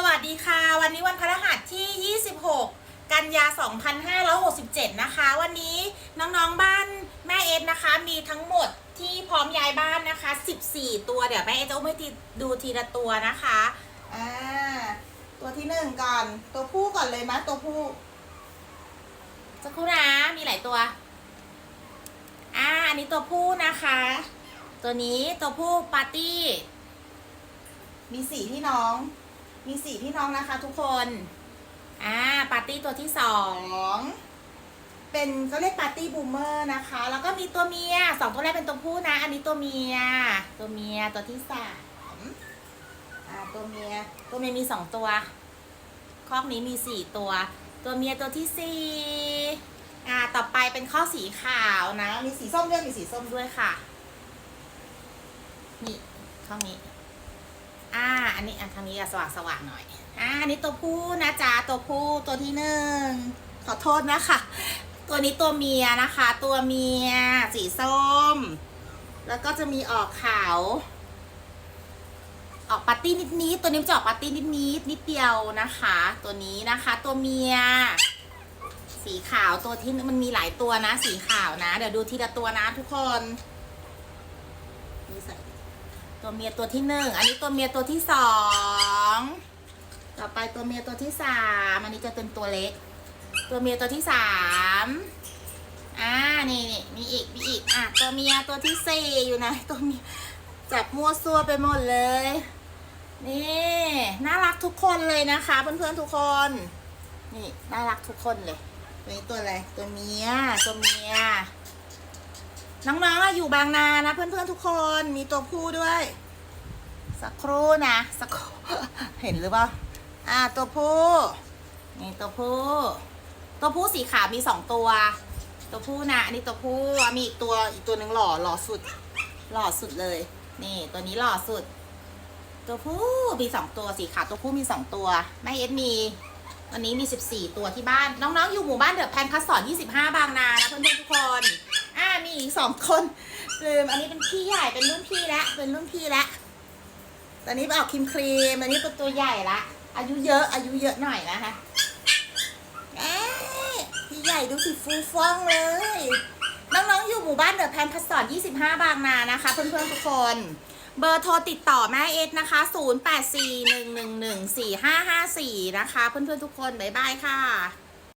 สวัสดีค่ะ วันนี้วันพฤหัสที่ 26 กันยา 2567 นะคะ วันนี้น้องๆบ้านแม่เอสนะคะ มีทั้งหมดที่พร้อมย้ายบ้านนะคะ 14 ตัวเดี๋ยวแม่เอสจะเอาไม่ทีดูทีละตัวนะคะอ่าตัวที่หนึ่งก่อน ตัวผู้ก่อนเลยมะตัวผู้สักครู่นะมีหลายตัวอ่าอันนี้ตัวผู้นะคะ ตัวนี้ตัวผู้ปาร์ตี้ มีสี่พี่น้อง มีสี่พี่น้องนะคะทุกคน อ่า ปาร์ตี้ตัวที่สอง เป็นก็เรียกปาร์ตี้บูมเมอร์นะคะ แล้วก็มีตัวเมียสองตัวแรกเป็นตัวผู้นะ อันนี้ตัวเมีย ตัวเมียตัวที่สามอ่า ตัวเมีย ตัวเมียมีสองตัว คอกนี้มีสี่ตัว ตัวเมียตัวที่สี่อ่า ต่อไปเป็นข้อสีขาวนะ มีสีส้มด้วย มีสีส้มด้วยค่ะ นี่ข้อนี้ อ่า อันนี้อันทางนี้จะสว่างสว่างหน่อย อ่า อันนี้ตัวผู้นะจ๊ะ ตัวผู้ตัวที่หนึ่ง ขอโทษนะคะ ตัวนี้ตัวเมียนะคะ ตัวเมีย สีส้ม แล้วก็จะมีออกขาว ออกปาร์ตี้นิดๆตัวนี้จะออกปาร์ตี้นิดๆนิดเดียวนะคะ ตัวนี้นะคะ ตัวเมีย สีขาวตัวที่มันมีหลายตัวนะ สีขาวนะ เดี๋ยวดูทีละตัวนะทุกคนนี่ใส่ ตัวเมียตัวที่หนึ่งอันนี้ตัวเมียตัวที่สองต่อไปตัวเมียตัวที่สามอันนี้จะเป็นตัวเล็ก ตัวเมียตัวที่สามอ่านี่นี่มีอีกมีอีกอะตัวเมียตัวที่สี่อยู่ไหนะตัวเมียจับมั่วซั่วไปหมดเลย นี่น่ารักทุกคนเลยนะคะ เพื่อนๆทุกคน นี่น่ารักทุกคนเลยตัวนี้ตัวอะไรตัวเมียตัวเมีย น้องๆอยู่บางนานะ เพื่อนๆทุกคนมีตัวผู้ด้วย สักครู่นะสักครู่เห็นหรือเปล่าอ่าตัวผู้นี่ตัวผู้ตัวผู้สีขาวมีสองตัว ตัวผู้นะอันนี้ตัวผู้มีอีกตัวอีกตัวหนึ่งหล่อหล่อสุด หล่อสุดเลย นี่ตัวนี้หล่อสุด ตัวผู้มีสองตัวสีขาวตัวผู้มีสองตัวแม่เอสมีวันนี้มี 14 ตัวที่บ้าน น้องๆ อยู่หมู่บ้านเดอะแพนคัสสอน 25 บางนานะเพื่อนๆทุกคน มีอีกสองคนลืมอันนี้เป็นพี่ใหญ่เป็นรุ่นพี่แล้วเป็นรุ่นพี่แล้วตอนนี้ไปออกครีมครีมอันนี้เป็นตัวใหญ่ละอายุเยอะ อายุเยอะหน่อยนะคะเอ๊พี่ใหญ่ดูสิฟูฟ่องเลย น้องๆอยู่หมู่บ้านเดอะแพนคัสสอน25 บางนานะคะ เพื่อนๆทุกคนเบอร์โทรติดต่อแม่เอสนะคะ 0841114554 นะคะ เพื่อนๆทุกคน บ๊ายบายค่ะ